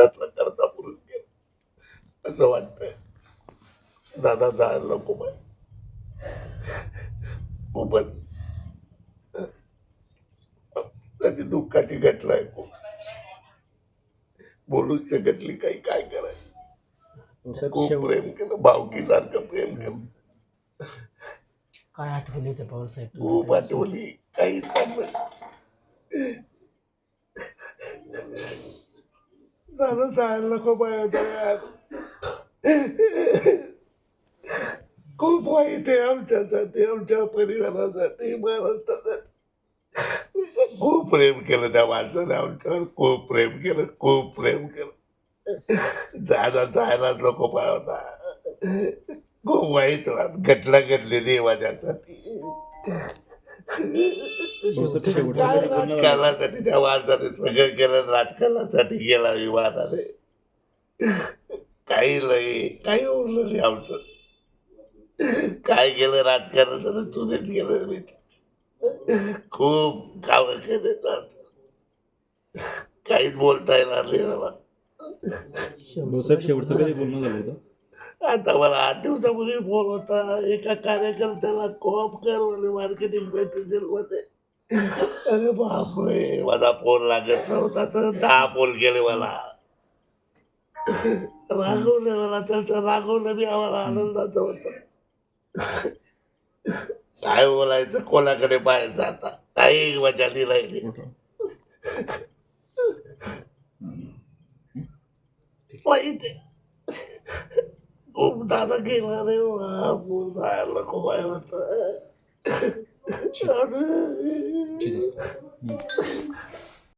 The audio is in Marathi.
घरातला करता पुरून गेला. असं वाटतंय. दादा जायला नको बाय खूपच साठी दुःखाची घटना आहे खूप. बोलू शकतली काही काय करायचं? खूप प्रेम केलं भावकीसारखं प्रेम केलं. काय आठवणी होत्या पवार साहेब? खूप? आठवली काही चांगलं दादा जायला नको पाहिजे यार खूप वाईट आहे आमच्यासाठी आमच्या परिवारासाठी महाराष्ट्रासाठी खूप प्रेम केलं त्या माणसाने आमच्यावर खूप प्रेम केलं खूप प्रेम केलं दादा जायलाच नको पाहिजे खूप वाईट वाट घटना घडलेली माझ्यासाठी झालं? राजकारणासाठी त्या माणसाने सगळं केलं राजकारणासाठी गेला विमानाने काही नाही काही उरलं नाही आमचं. काय केलं राजकारणाचं तुझेच गेलं मी. खूप कामं केले काहीच बोलता येणार नाही मला. शेवटचं कधी बोलणं झालं होतं? आता मला आठ दिवसापूर्वी फोन होता. एका कार्यकर्त्याला कॉप कर म्हणे मार्केटिंगमध्ये. अरे बापरे माझा फोन लागत नव्हता तर दहा फोन केले मला. रागवले मला त्याचं रागवलं बी आम्हाला आनंदाचं होतं. काय बोलायचं कोणाकडे पाहायचं आता काही मजा नाही राहिली. आहे. खूप दादा गेला रे बापूर जायला खूप आहे होत ठीक आहे